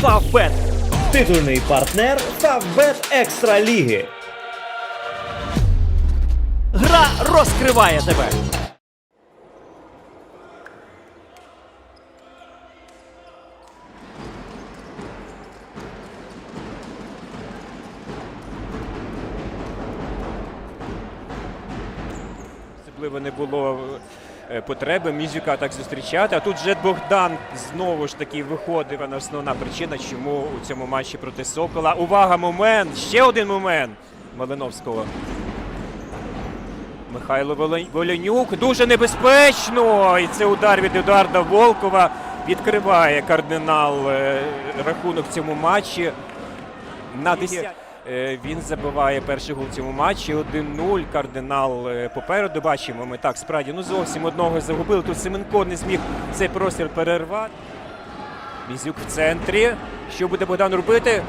Фавбет. Титульний партнер Фавбет Екстра Ліги. Гра розкриває тебе. Особливо не було потреби Мізюка так зустрічати. А тут вже Богдан знову ж таки виходив. Вона основна причина, чому у цьому матчі проти Сокола. Увага, момент! Ще один момент Малиновського. Михайло Воле- Воленюк дуже небезпечно. І це удар від Едуарда Волкова відкриває кардинал е, рахунок в цьому матчі. На 10. Е, Він забиває перший гол в цьому матчі. 1-0. Кардинал е, попереду бачимо. Ми так справді ну зовсім одного загубили. Тут Семенко не зміг цей простір перервати. Мізюк в центрі. Що буде Богдан робити?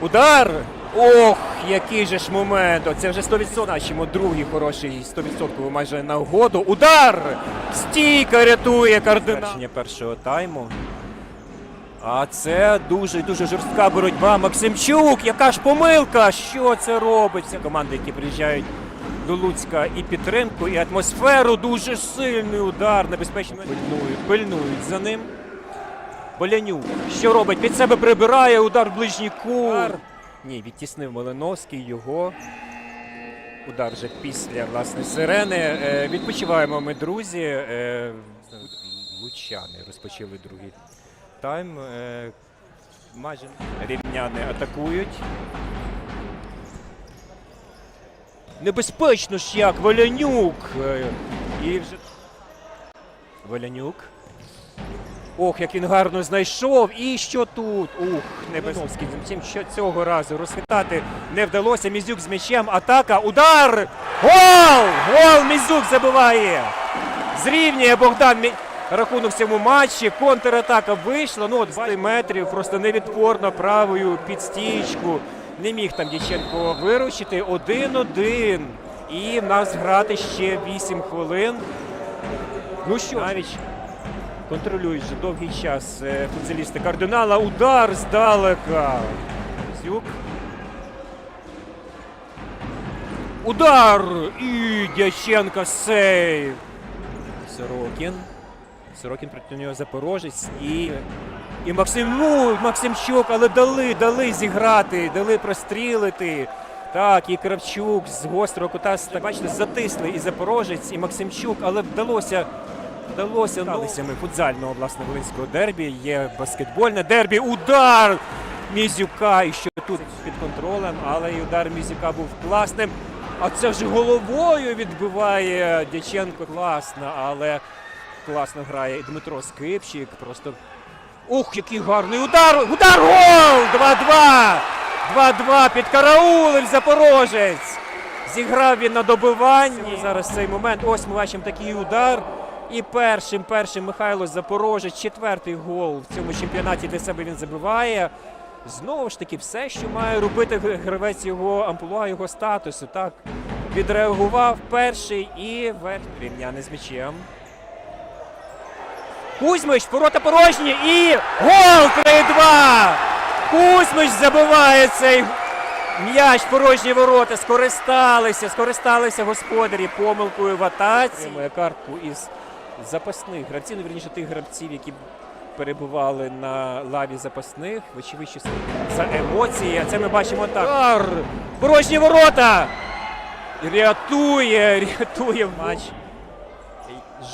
Удар! Ох, який же ж момент! Це вже 100%. Бачимо другий хороший 100% майже на угоду. Удар! Стійка рятує кардинал. Першого тайму. А це дуже дуже жорстка боротьба. Максимчук, яка ж помилка? Що це робиться? Команди, які приїжджають до Луцька і підтримку, і атмосферу. Дуже сильний удар. Небезпечно пильнують, пильнують за ним. Болянюк. Що робить? Під себе прибирає удар в ближній кут. Ні, відтіснив Малиновський його. Удар вже після власне сирени. Е, відпочиваємо ми, друзі. Е, лучани розпочали другий тайм. Е, майже рівняни атакують. Небезпечно ж як Валянюк. Е, І вже Валянюк. Ох, як він гарно знайшов. І що тут? Ух, Небесовський. Втім, що цього разу розхитати не вдалося. Мізюк з м'ячем. Атака. Удар! Гол! Гол! Мізюк забиває! Зрівнює Богдан Мі... рахунок в цьому матчі. Контратака вийшла. Ну, от 20 метрів, просто невідпорно правою під стічку. Не міг там Дяченко виручити. 1-1. І в нас грати ще 8 хвилин. Ну що, навіть контролюють вже довгий час е, футболісти кардинала. Удар здалека. Зюк. Удар! І Дяченко сейв. Сорокін. Сорокін проти нього Запорожець і. І Максим, ну, Максимчук, але дали, дали зіграти, дали прострілити. Так, і Кравчук з гострого кута, бачите, затисли і Запорожець, і Максимчук, але вдалося. Вдалося Вдалися ми футзального власне волинського дербі. Є баскетбольне дербі. Удар Мізюка. І що тут під контролем, але і удар Мізюка був класним. А це вже головою відбиває Дяченко. Класно, але класно грає і Дмитро Скипчик. Просто ух, який гарний удар! Удар! Гол! 2-2! 2-2 під караулем Запорожець. Зіграв він на добиванні. Зараз цей момент. Ось ми бачимо такий удар. І першим, першим Михайло Запорожець, четвертий гол в цьому чемпіонаті для себе він забиває. Знову ж таки, все, що має робити гравець його амплуа, його статусу. Так, відреагував перший і верх рівняне з м'ячем. Кузьмич, ворота порожні і гол 3-2! Кузьмич забиває цей м'яч порожні ворота. Скористалися, скористалися господарі помилкою в атаці. Моя картку із запасних гравців, ну, вірніше тих гравців, які перебували на лаві запасних. Вочевидь, за емоції. А це ми бачимо так. Порожні ворота! Рятує, рятує матч.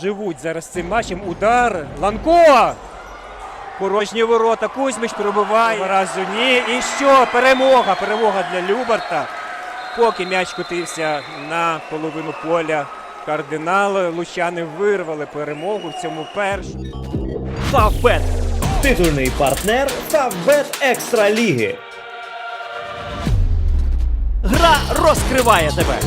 Живуть зараз цим матчем. Удар. Ланко! Порожні ворота. Кузьмич пробиває. Разу ні. І що? Перемога. Перемога для Любарта. Поки м'яч котився на половину поля кардинали, лучани вирвали перемогу в цьому першому. Фавбет. Титульний партнер Фавбет Екстра Ліги. Гра розкриває тебе.